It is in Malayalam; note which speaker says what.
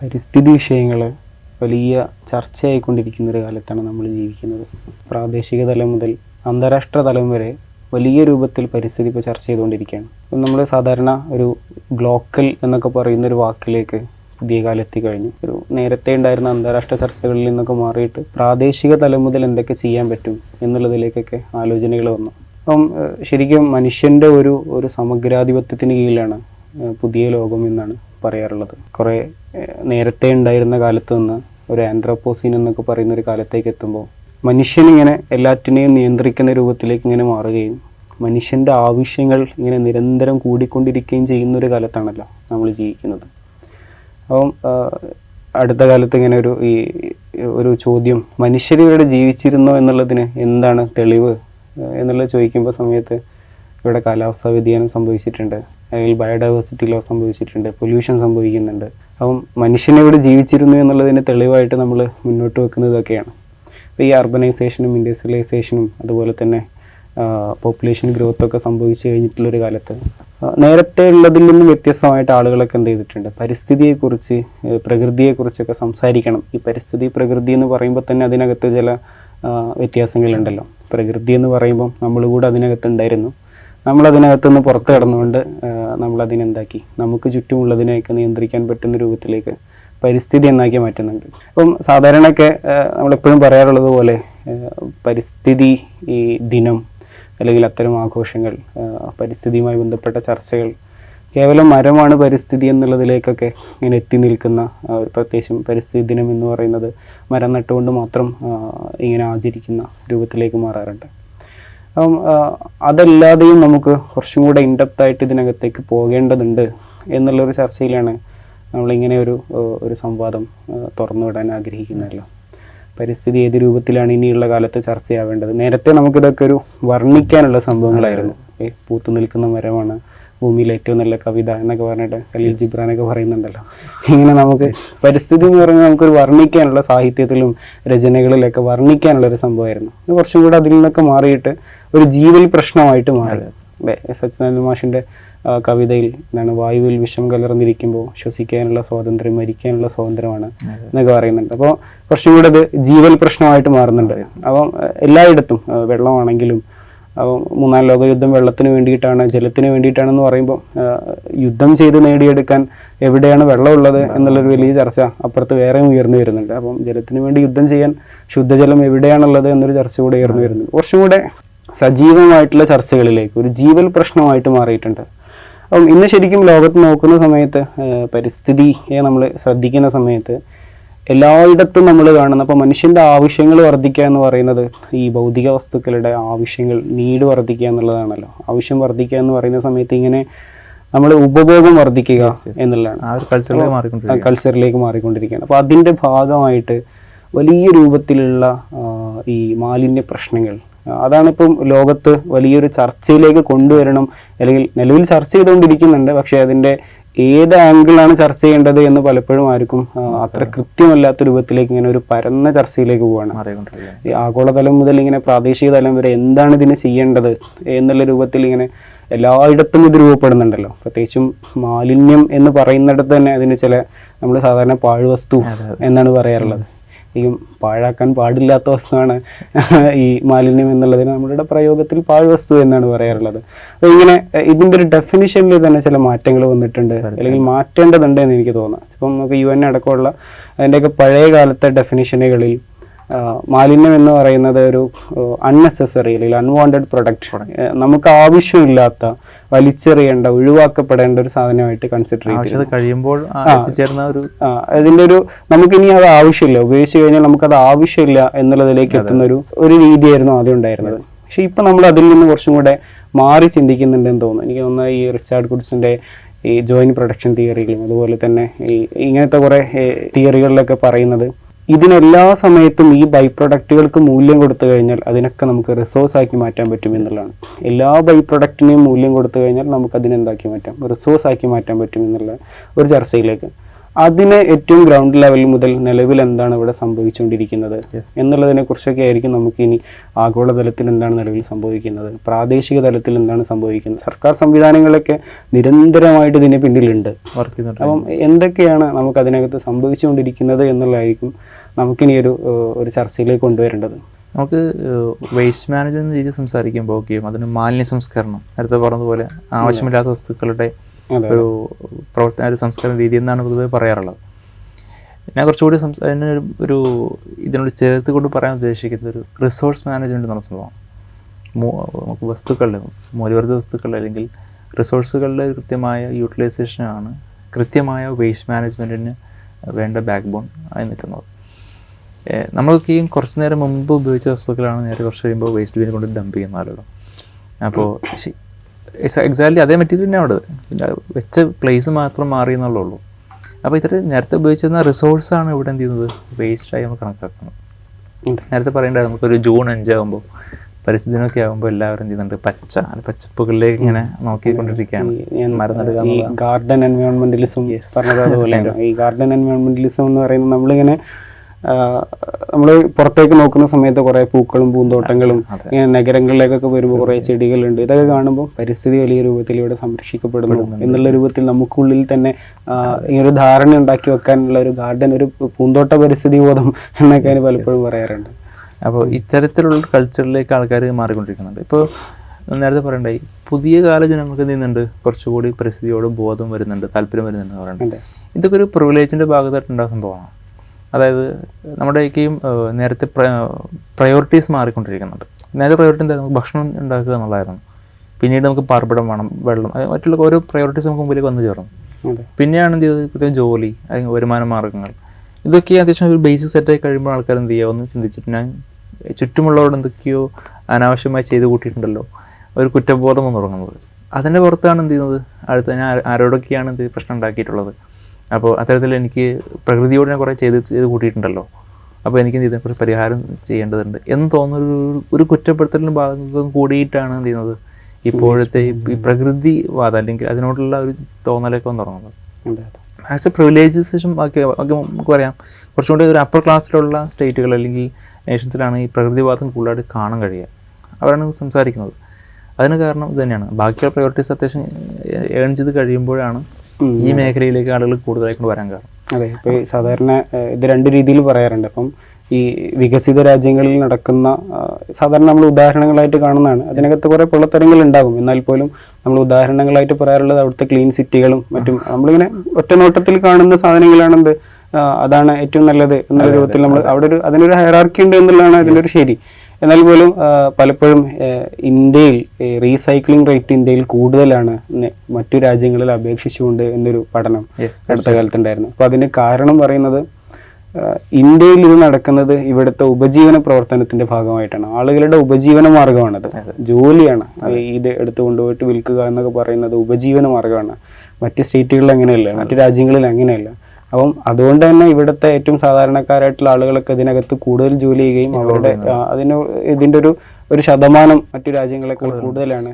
Speaker 1: പരിസ്ഥിതി വിഷയങ്ങൾ വലിയ ചർച്ചയായിക്കൊണ്ടിരിക്കുന്ന ഒരു കാലത്താണ് നമ്മൾ ജീവിക്കുന്നത്. പ്രാദേശിക തലം മുതൽ അന്താരാഷ്ട്ര തലം വരെ വലിയ രൂപത്തിൽ പരിസ്ഥിതി ഇപ്പോൾ ചർച്ച ചെയ്തുകൊണ്ടിരിക്കുകയാണ്. നമ്മൾ സാധാരണ ഒരു ഗ്ലോക്കൽ എന്നൊക്കെ പറയുന്ന ഒരു വാക്കിലേക്ക് പുതിയ കാലത്തി കഴിഞ്ഞു. ഒരു നേരത്തെ ഉണ്ടായിരുന്ന അന്താരാഷ്ട്ര ചർച്ചകളിൽ നിന്നൊക്കെ മാറിയിട്ട് പ്രാദേശിക തലം മുതൽ എന്തൊക്കെ ചെയ്യാൻ പറ്റും എന്നുള്ളതിലേക്കൊക്കെ ആലോചനകൾ വന്നു. അപ്പം ശരിക്കും മനുഷ്യന്റെ ഒരു ഒരു സമഗ്രാധിപത്യത്തിന് കീഴിലാണ് പുതിയ ലോകം എന്നാണ് പറയാറുള്ളത്. കുറേ നേരത്തെ ഉണ്ടായിരുന്ന കാലത്ത് നിന്ന് ഒരു ആൻഡ്രോപ്പോസീൻ എന്നൊക്കെ പറയുന്ന ഒരു കാലത്തേക്ക് എത്തുമ്പോൾ മനുഷ്യനിങ്ങനെ എല്ലാറ്റിനെയും നിയന്ത്രിക്കുന്ന രൂപത്തിലേക്ക് ഇങ്ങനെ മാറുകയും മനുഷ്യന്റെ ആവശ്യങ്ങൾ ഇങ്ങനെ നിരന്തരം കൂടിക്കൊണ്ടിരിക്കുകയും ചെയ്യുന്ന ഒരു കാലത്താണല്ലോ നമ്മൾ ജീവിക്കുന്നത്. അപ്പം അടുത്ത കാലത്ത് ഇങ്ങനെ ഒരു ഈ ഒരു ചോദ്യം മനുഷ്യർ ഇവിടെ ജീവിച്ചിരുന്നോ എന്നുള്ളതിന് എന്താണ് തെളിവ്? എന്നുള്ളത് ചോദിക്കുമ്പോൾ സമയത്ത് ഇവിടെ കാലാവസ്ഥാ വ്യതിയാനം സംഭവിച്ചിട്ടുണ്ട്. അല്ലെങ്കിൽ ബയോഡൈവേഴ്സിറ്റി ലോ സംഭവിച്ചിട്ടുണ്ട് പൊല്യൂഷൻ സംഭവിക്കുന്നുണ്ട്. അപ്പം മനുഷ്യനെവിടെ ജീവിച്ചിരുന്നു എന്നുള്ളതിന് തെളിവായിട്ട് നമ്മൾ മുന്നോട്ട് വെക്കുന്നതൊക്കെയാണ് അപ്പോൾ ഈ അർബനൈസേഷനും ഇൻഡസ്ട്രിയലൈസേഷനും അതുപോലെ തന്നെ പോപ്പുലേഷൻ ഗ്രോത്തൊക്കെ സംഭവിച്ചു കഴിഞ്ഞിട്ടുള്ളൊരു കാലത്ത് നേരത്തെ ഉള്ളതിൽ നിന്നും വ്യത്യസ്തമായിട്ട് ആളുകളൊക്കെ എന്ത് ചെയ്തിട്ടുണ്ട്? പരിസ്ഥിതിയെക്കുറിച്ച് പ്രകൃതിയെക്കുറിച്ചൊക്കെ സംസാരിക്കണം. ഈ പരിസ്ഥിതി പ്രകൃതി എന്ന് പറയുമ്പോൾ തന്നെ അതിനകത്ത് ചില വ്യത്യാസങ്ങളുണ്ടല്ലോ. പ്രകൃതി എന്ന് പറയുമ്പം നമ്മൾ കൂടെ അതിനകത്ത് ഉണ്ടായിരുന്നു നമ്മളതിനകത്ത് നിന്ന് പുറത്ത് കടന്നുകൊണ്ട് നമ്മളതിനെന്താക്കി? നമുക്ക് ചുറ്റുമുള്ളതിനെയൊക്കെ നിയന്ത്രിക്കാൻ പറ്റുന്ന രൂപത്തിലേക്ക് പരിസ്ഥിതി എന്നാക്കി മാറ്റുന്നുണ്ട്. അപ്പം സാധാരണയൊക്കെ നമ്മളെപ്പോഴും പറയാറുള്ളത് പോലെ പരിസ്ഥിതി ഈ ദിനം അല്ലെങ്കിൽ അത്തരം ആഘോഷങ്ങൾ പരിസ്ഥിതിയുമായി ബന്ധപ്പെട്ട ചർച്ചകൾ കേവലം മരമാണ് പരിസ്ഥിതി എന്നുള്ളതിലേക്കൊക്കെ ഇങ്ങനെ എത്തി നിൽക്കുന്ന പ്രത്യേകിച്ചും പരിസ്ഥിതി ദിനം എന്ന് പറയുന്നത് മരം നട്ടുകൊണ്ട് മാത്രം ഇങ്ങനെ ആചരിക്കുന്ന രൂപത്തിലേക്ക് മാറാറുണ്ട്. അപ്പം അതല്ലാതെയും നമുക്ക് കുറച്ചും കൂടെ ഇൻഡെപ്തായിട്ട് ഇതിനകത്തേക്ക് പോകേണ്ടതുണ്ട് എന്നുള്ളൊരു ചർച്ചയിലാണ് നമ്മളിങ്ങനെ ഒരു ഒരു സംവാദം തുറന്നുവിടാൻ ആഗ്രഹിക്കുന്നതല്ലോ പരിസ്ഥിതി ഏത് രൂപത്തിലാണ് ഇനിയുള്ള കാലത്ത് ചർച്ചയാവേണ്ടത്? നേരത്തെ നമുക്കിതൊക്കെ ഒരു വർണിക്കാനുള്ള സംഭവങ്ങളായിരുന്നു. പൂത്തു നിൽക്കുന്ന മരമാണ് ഭൂമിയിലെ ഏറ്റവും നല്ല കവിത എന്നൊക്കെ പറഞ്ഞിട്ട് ഖലീൽ ജിബ്രാനൊക്കെ പറയുന്നുണ്ടല്ലോ. ഇങ്ങനെ നമുക്ക് പരിസ്ഥിതി എന്ന് പറയുന്നത് നമുക്കൊരു വർണിക്കാനുള്ള സാഹിത്യത്തിലും രചനകളിലൊക്കെ വർണിക്കാനുള്ള ഒരു സംഭവമായിരുന്നു. കുറച്ചും കൂടെ അതിൽ നിന്നൊക്കെ മാറിയിട്ട് ഒരു ജീവൽ പ്രശ്നമായിട്ട് മാറി. അല്ലേ? സച്ചിദാനന്ദ മാഷിന്റെ കവിതയിൽ എന്താണ് വായുവിൽ വിഷം കലർന്നിരിക്കുമ്പോൾ ശ്വസിക്കാനുള്ള സ്വാതന്ത്ര്യം മരിക്കാനുള്ള സ്വാതന്ത്ര്യമാണ് എന്നൊക്കെ പറയുന്നുണ്ട്. അപ്പോൾ കുറച്ചും കൂടെ അത് ജീവൽ പ്രശ്നമായിട്ട് മാറുന്നുണ്ട്. അപ്പം എല്ലായിടത്തും വെള്ളമാണെങ്കിലും അപ്പം മൂന്നാം ലോക യുദ്ധം വെള്ളത്തിന് വേണ്ടിയിട്ടാണ് ജലത്തിന് വേണ്ടിയിട്ടാണെന്ന് പറയുമ്പോൾ യുദ്ധം ചെയ്ത് നേടിയെടുക്കാൻ എവിടെയാണ് വെള്ളമുള്ളത് എന്നുള്ളൊരു വലിയ ചർച്ച അപ്പുറത്ത് വേറെയും ഉയർന്നു വരുന്നുണ്ട്. അപ്പം ജലത്തിന് വേണ്ടി യുദ്ധം ചെയ്യാൻ ശുദ്ധജലം എവിടെയാണുള്ളത് എന്നൊരു ചർച്ച കൂടെ ഉയർന്നു വരുന്നുണ്ട്. കുറച്ചും കൂടെ സജീവമായിട്ടുള്ള ചർച്ചകളിലേക്ക് ഒരു ജീവൽ പ്രശ്നമായിട്ട് മാറിയിട്ടുണ്ട്. അപ്പം ഇന്ന് ശരിക്കും ലോകത്ത് നോക്കുന്ന സമയത്ത് പരിസ്ഥിതിയെ നമ്മൾ ശ്രദ്ധിക്കുന്ന സമയത്ത് എല്ലായിടത്തും നമ്മൾ കാണുന്നത് അപ്പോൾ മനുഷ്യന്റെ ആവശ്യങ്ങൾ വർദ്ധിക്കുക എന്ന് പറയുന്നത് ഈ ഭൗതിക വസ്തുക്കളുടെ ആവശ്യങ്ങൾ നീട് വർദ്ധിക്കുക എന്നുള്ളതാണല്ലോ. ആവശ്യം വർദ്ധിക്കുക എന്ന് പറയുന്ന സമയത്ത് ഇങ്ങനെ നമ്മൾ ഉപഭോഗം വർദ്ധിക്കുക എന്നുള്ളതാണ്.
Speaker 2: കൾച്ചറിലേക്ക് മാറിക്കൊണ്ടിരിക്കും
Speaker 1: കൾച്ചറിലേക്ക് മാറിക്കൊണ്ടിരിക്കുകയാണ്. അപ്പോൾ അതിന്റെ ഭാഗമായിട്ട് വലിയ രൂപത്തിലുള്ള ഈ മാലിന്യ പ്രശ്നങ്ങൾ അതാണിപ്പം ലോകത്ത് വലിയൊരു ചർച്ചയിലേക്ക് കൊണ്ടുവരണം അല്ലെങ്കിൽ നിലവിൽ ചർച്ച ചെയ്തുകൊണ്ടിരിക്കുന്നുണ്ട് പക്ഷേ അതിന്റെ ഏത് ആംഗിളാണ് ചർച്ച ചെയ്യേണ്ടത് എന്ന് പലപ്പോഴും ആർക്കും അത്ര കൃത്യമല്ലാത്ത രൂപത്തിലേക്ക് ഇങ്ങനെ ഒരു പരന്ന ചർച്ചയിലേക്ക് പോവുകയാണ്
Speaker 2: മാറിക്കൊണ്ടിരിക്കുകയാണ്.
Speaker 1: ഈ ആഗോളതലം മുതൽ ഇങ്ങനെ പ്രാദേശിക തലം വരെ എന്താണ് ഇതിന് ചെയ്യേണ്ടത് എന്നുള്ള രൂപത്തിൽ ഇങ്ങനെ എല്ലായിടത്തും ഇത് രൂപപ്പെടുന്നുണ്ടല്ലോ. പ്രത്യേകിച്ചും മാലിന്യം എന്ന് പറയുന്നിടത്ത് തന്നെ അതിന് ചില നമ്മൾ സാധാരണ പാഴ്വസ്തു എന്നാണ് പറയാറുള്ളത്. ഈ പാഴാക്കാൻ പാടില്ലാത്ത വസ്തുവാണ് ഈ മാലിന്യം എന്നുള്ളതിന് നമ്മളുടെ പ്രയോഗത്തിൽ പാഴ് വസ്തു എന്നാണ് പറയാറുള്ളത്. അപ്പോൾ ഇങ്ങനെ ഇതിന്റെ ഒരു ഡെഫിനിഷനിൽ തന്നെ ചില മാറ്റങ്ങൾ വന്നിട്ടുണ്ട്. അല്ലെങ്കിൽ മാറ്റേണ്ടതുണ്ട് എന്ന് എനിക്ക് തോന്നുന്നു. ഇപ്പം നമുക്ക് യു എൻ അടക്കമുള്ള അതിന്റെയൊക്കെ പഴയ കാലത്തെ ഡെഫിനിഷനുകളിൽ മാലിന്യം എന്ന് പറയുന്നത് ഒരു അൺനെസസറി അല്ലെങ്കിൽ അൺവാണ്ടഡ് പ്രൊഡക്റ്റ് നമുക്ക് ആവശ്യമില്ലാത്ത വലിച്ചെറിയേണ്ട ഒഴിവാക്കപ്പെടേണ്ട ഒരു സാധനമായിട്ട് കൺസിഡർ ചെയ്തു
Speaker 2: കഴിയുമ്പോൾ
Speaker 1: അതിന്റെ ഒരു നമുക്കിനി അത് ആവശ്യമില്ല. ഉപയോഗിച്ച് കഴിഞ്ഞാൽ നമുക്കത് ആവശ്യമില്ല എന്നുള്ളതിലേക്ക് എത്തുന്ന ഒരു ഒരു രീതിയായിരുന്നു ആദ്യം ഉണ്ടായിരുന്നത്. പക്ഷെ ഇപ്പം നമ്മൾ അതിൽ നിന്ന് കുറച്ചും കൂടെ മാറി ചിന്തിക്കുന്നുണ്ടെന്ന് തോന്നുന്നു. എനിക്ക് തോന്നുന്നത് ഈ റിച്ചാർഡ് കുഡ്സിന്റെ ഈ ജോയിന്റ് പ്രൊഡക്ഷൻ തിയറികളും അതുപോലെ തന്നെ ഈ ഇങ്ങനത്തെ കുറേ തിയറികളിലൊക്കെ പറയുന്നത് ഇതിനെല്ലാ സമയത്തും ഈ ബൈ പ്രൊഡക്റ്റുകൾക്ക് മൂല്യം കൊടുത്തു കഴിഞ്ഞാൽ അതിനൊക്കെ നമുക്ക് റിസോഴ്സ് ആക്കി മാറ്റാൻ പറ്റും എന്നുള്ളതാണ്. എല്ലാ ബൈ പ്രൊഡക്റ്റിനെയും മൂല്യം കൊടുത്തു കഴിഞ്ഞാൽ നമുക്ക് അതിനെന്താക്കി മാറ്റാം? റിസോഴ്സ് ആക്കി മാറ്റാൻ പറ്റും എന്നുള്ള ഒരു ചർച്ചയിലേക്ക്. അതിന് ഏറ്റവും ഗ്രൗണ്ട് ലെവൽ മുതൽ നിലവിൽ എന്താണ് ഇവിടെ സംഭവിച്ചുകൊണ്ടിരിക്കുന്നത്? എന്നുള്ളതിനെ കുറിച്ചൊക്കെ ആയിരിക്കും നമുക്ക് ഇനി ആഗോളതലത്തിൽ എന്താണ് നിലവിൽ സംഭവിക്കുന്നത്? പ്രാദേശിക തലത്തിൽ എന്താണ് സംഭവിക്കുന്നത്? സർക്കാർ സംവിധാനങ്ങളൊക്കെ നിരന്തരമായിട്ട് ഇതിന് പിന്നിലുണ്ട്. അപ്പം എന്തൊക്കെയാണ് നമുക്ക് അതിനകത്ത് സംഭവിച്ചുകൊണ്ടിരിക്കുന്നത് എന്നുള്ളതായിരിക്കും നമുക്കിനി ഒരു ഒരു ചർച്ചയിലേക്ക് കൊണ്ടുവരേണ്ടത്.
Speaker 2: നമുക്ക് വേസ്റ്റ് മാനേജ്മെന്റ് രീതി സംസാരിക്കുമ്പോൾ ഓക്കെ അതിന് മാലിന്യ സംസ്കരണം നേരത്തെ പറഞ്ഞതുപോലെ ആവശ്യമില്ലാത്ത വസ്തുക്കളുടെ. ഒരു പ്രവർത്തന ഒരു സംസ്കരണ രീതി എന്നാണ് പൊതുവെ പറയാറുള്ളത്. ഞാൻ കുറച്ചുകൂടി സംസ ഒരു- ഇതിനോട് ചേർത്ത് കൊണ്ട് പറയാൻ ഉദ്ദേശിക്കുന്നത് ഒരു റിസോഴ്സ് മാനേജ്മെന്റ് എന്ന സംഭവമാണ്. മൂ- നമുക്ക് വസ്തുക്കളുടെ മൂല്യവർദ്ധ വസ്തുക്കളുടെ അല്ലെങ്കിൽ റിസോഴ്സുകളുടെ കൃത്യമായ യൂട്ടിലൈസേഷനാണ് കൃത്യമായ വേസ്റ്റ് മാനേജ്മെന്റിന് വേണ്ട ബാക്ക് ബോൺ ആയി നിൽക്കുന്നത്. നമ്മൾക്ക് നമ്മളൊക്കെ ഈ കുറച്ച് നേരം മുമ്പ് ഉപയോഗിച്ച വസ്തുക്കളാണ് നേരെ കുറച്ച് കഴിയുമ്പോൾ വേസ്റ്റ് ബിന്നിൽ കൊണ്ട് ഡംപ് ചെയ്യുന്ന ആളുകൾ. അപ്പോൾ എക്സാക്ട്ലി അതേ മെറ്റീരിയൽ തന്നെ അവിടെ വെച്ച പ്ലേസ് മാത്രം മാറി എന്നുള്ളൂ അപ്പോൾ ഇത്ര നേരത്തെ ഉപയോഗിച്ചിരുന്ന റിസോഴ്സാണ് ഇവിടെ എന്ത് ചെയ്യുന്നത്? വേസ്റ്റായി നമ്മൾ കണക്കാക്കുന്നത്. നേരത്തെ പറയേണ്ടത് നമുക്കൊരു ജൂൺ അഞ്ചാകുമ്പോൾ പരിസ്ഥിതി ദിനമൊക്കെ ആകുമ്പോൾ എല്ലാവരും എന്ത് ചെയ്യുന്നുണ്ട്? പച്ച പച്ചപ്പുകളിലേക്ക് ഇങ്ങനെ നോക്കിക്കൊണ്ടിരിക്കുകയാണ്.
Speaker 1: ഗാർഡൻ എൻവയോൺമെന്റലിസം
Speaker 2: പറഞ്ഞതുപോലെ
Speaker 1: പറഞ്ഞത് ഈ ഗാർഡൻ എൻവയോൺമെന്റലിസം എന്ന് പറയുന്നത് നമ്മളിങ്ങനെ നമ്മൾ പുറത്തേക്ക് നോക്കുന്ന സമയത്ത് കുറേ പൂക്കളും പൂന്തോട്ടങ്ങളും. ഇങ്ങനെ നഗരങ്ങളിലേക്കൊക്കെ വരുമ്പോൾ കുറേ ചെടികളുണ്ട്. ഇതൊക്കെ കാണുമ്പോൾ പരിസ്ഥിതി വലിയ രൂപത്തിൽ ഇവിടെ സംരക്ഷിക്കപ്പെടുന്നു എന്നുള്ള രൂപത്തിൽ നമുക്കുള്ളിൽ തന്നെ ഒരു ധാരണ ഉണ്ടാക്കി വെക്കാനുള്ള ഒരു ഗാർഡൻ ഒരു പൂന്തോട്ട പരിസ്ഥിതി ബോധം എന്നൊക്കെ അതിന് പലപ്പോഴും പറയാറുണ്ട്.
Speaker 2: അപ്പോൾ ഇത്തരത്തിലുള്ള കൾച്ചറിലേക്ക് ആൾക്കാർ മാറിക്കൊണ്ടിരിക്കുന്നുണ്ട്. ഇപ്പോൾ നേരത്തെ പറയണ്ടായി പുതിയ കാല ജനങ്ങൾക്ക് എന്ത് ചെയ്യുന്നുണ്ട്? കുറച്ചുകൂടി പരിസ്ഥിതിയോടും ബോധം വരുന്നുണ്ട് താല്പര്യം വരുന്നുണ്ട് പറയുന്നുണ്ട്. പറയുന്നത് ഇതൊക്കെ ഒരു പ്രിവിലേജിന്റെ ഭാഗത്തായിട്ടുണ്ടാകുന്ന സംഭവമാണ്? അതായത് നമ്മുടെയൊക്കെയും ഈ നേരത്തെ പ്രയോറിറ്റീസ് മാറിക്കൊണ്ടിരിക്കുന്നുണ്ട്. നേരത്തെ പ്രയോറിറ്റി എന്താ? നമുക്ക് ഭക്ഷണം ഉണ്ടാക്കുക എന്നുള്ളതായിരുന്നു. പിന്നീട് നമുക്ക് പാർപ്പിടം വേണം വെള്ളം മറ്റുള്ള ഓരോ പ്രയോറിറ്റീസ് നമുക്ക് മുമ്പിലേക്ക് വന്നു ചേർന്നു. പിന്നെയാണ് എന്ത് ചെയ്തത്? പ്രത്യേകം ജോലി അല്ലെങ്കിൽ വരുമാന മാർഗങ്ങൾ. ഇതൊക്കെ അത്യാവശ്യം ഒരു ബേസിക് സെറ്റായി കഴിയുമ്പോൾ ആൾക്കാർ എന്ത് ചെയ്യുക ഒന്ന് ചിന്തിച്ചിട്ട് ഞാൻ ചുറ്റുമുള്ളവരോട് എന്തൊക്കെയോ അനാവശ്യമായി ചെയ്ത് കൂട്ടിയിട്ടുണ്ടല്ലോ ഒരു കുറ്റബോധം വന്ന് തുടങ്ങുന്നത്. അതിന്റെ പുറത്താണ് എന്ത് ചെയ്യുന്നത്? അടുത്ത ഞാൻ ആരോടൊക്കെയാണ് എന്ത് പ്രശ്നം ഉണ്ടാക്കിയിട്ടുള്ളത്? അപ്പോൾ അത്തരത്തിൽ എനിക്ക് പ്രകൃതിയോട് ഞാൻ കുറേ ചെയ്ത് ചെയ്ത് കൂട്ടിയിട്ടുണ്ടല്ലോ. അപ്പോൾ എനിക്ക് ഇതിനെക്കുറിച്ച് പരിഹാരം ചെയ്യേണ്ടതുണ്ട് എന്ന് തോന്നുന്ന ഒരു ഒരു കുറ്റപ്പെടുത്തലിന് ഭാഗം കൂടിയിട്ടാണ് എന്ത് ചെയ്യുന്നത് ഇപ്പോഴത്തെ ഈ- പ്രകൃതിവാദം അല്ലെങ്കിൽ അതിനോടുള്ള ഒരു തോന്നലൊക്കെ വന്ന് തുടങ്ങുന്നത്.
Speaker 1: ആക്ച്വൽ അതെ.
Speaker 2: ആക്ച്വലി പ്രിവിലേജസും ഒക്കെ ഒക്കെ നമുക്ക് പറയാം. കുറച്ചുകൂടി ഒരു അപ്പർ ക്ലാസ്സിലുള്ള സ്റ്റേറ്റുകൾ അല്ലെങ്കിൽ നേഷൻസിലാണ് ഈ പ്രകൃതിവാദം കൂടുതലായിട്ട് കാണാൻ കഴിയുക. അവരാണ് സംസാരിക്കുന്നത്. അതിന് കാരണം ഇത് തന്നെയാണ്. ബാക്കിയുള്ള പ്രയോറിറ്റീസ് അത്യാവശ്യം ഏൺ ചെയ്ത് കഴിയുമ്പോഴാണ്. ഈ മേഖലയിലേക്ക് ആളുകൾ കൂടുതലായിട്ട് വരാൻ കാരണം.
Speaker 1: അതെ ഇപ്പോൾ സാധാരണ ഇത് രണ്ട് രീതിയിൽ പറയാറുണ്ട്. അപ്പം ഈ വികസിത രാജ്യങ്ങളിൽ നടക്കുന്ന സാധാരണ നമ്മൾ ഉദാഹരണങ്ങളായിട്ട് കാണുന്നതാണ്. അതിനകത്ത് കുറേ പൊള്ളത്തരങ്ങൾ ഉണ്ടാകും. എന്നാൽ പോലും നമ്മൾ ഉദാഹരണങ്ങളായിട്ട് പറയാറുള്ളത് അവിടുത്തെ ക്ലീൻ സിറ്റികളും മറ്റും നമ്മളിങ്ങനെ ഒറ്റ നോട്ടത്തിൽ കാണുന്ന സാധനങ്ങളാണെന്ത്? അതാണ് ഏറ്റവും നല്ലത് എന്നുള്ള രൂപത്തിൽ നമ്മൾ അവിടെ ഒരു അതിനൊരു ഹയറാർക്കി ഉണ്ട് എന്നുള്ളതാണ് അതിന്റെ ഒരു ശരി. എന്നാൽ പോലും പലപ്പോഴും ഇന്ത്യയിൽ റീസൈക്ലിംഗ് റേറ്റ് ഇന്ത്യയിൽ കൂടുതലാണ് മറ്റു രാജ്യങ്ങളിൽ അപേക്ഷിച്ചുകൊണ്ട് എന്നൊരു പഠനം അടുത്ത കാലത്തുണ്ടായിരുന്നു. അപ്പോൾ അതിന് കാരണം പറയുന്നത് ഇന്ത്യയിൽ ഇത് നടക്കുന്നത് ഇവിടുത്തെ ഉപജീവന പ്രവർത്തനത്തിന്റെ ഭാഗമായിട്ടാണ്. ആളുകളുടെ ഉപജീവന മാർഗമാണത് ജോലിയാണ്. ഇത് എടുത്തു കൊണ്ടുപോയിട്ട് വിൽക്കുക എന്നൊക്കെ പറയുന്നത് ഉപജീവന മാർഗമാണ് മറ്റ് സ്റ്റേറ്റുകളിൽ അങ്ങനെയല്ല മറ്റ് രാജ്യങ്ങളിൽ അങ്ങനെയല്ല. അപ്പം അതുകൊണ്ട് തന്നെ ഇവിടുത്തെ ഏറ്റവും സാധാരണക്കാരായിട്ടുള്ള ആളുകളൊക്കെ ഇതിനകത്ത് കൂടുതൽ ജോലി ചെയ്യുകയും അവരുടെ അതിന് ഇതിന്റെ ഒരു ഒരു ശതമാനം മറ്റു രാജ്യങ്ങളെക്കാൾ കൂടുതലാണ്.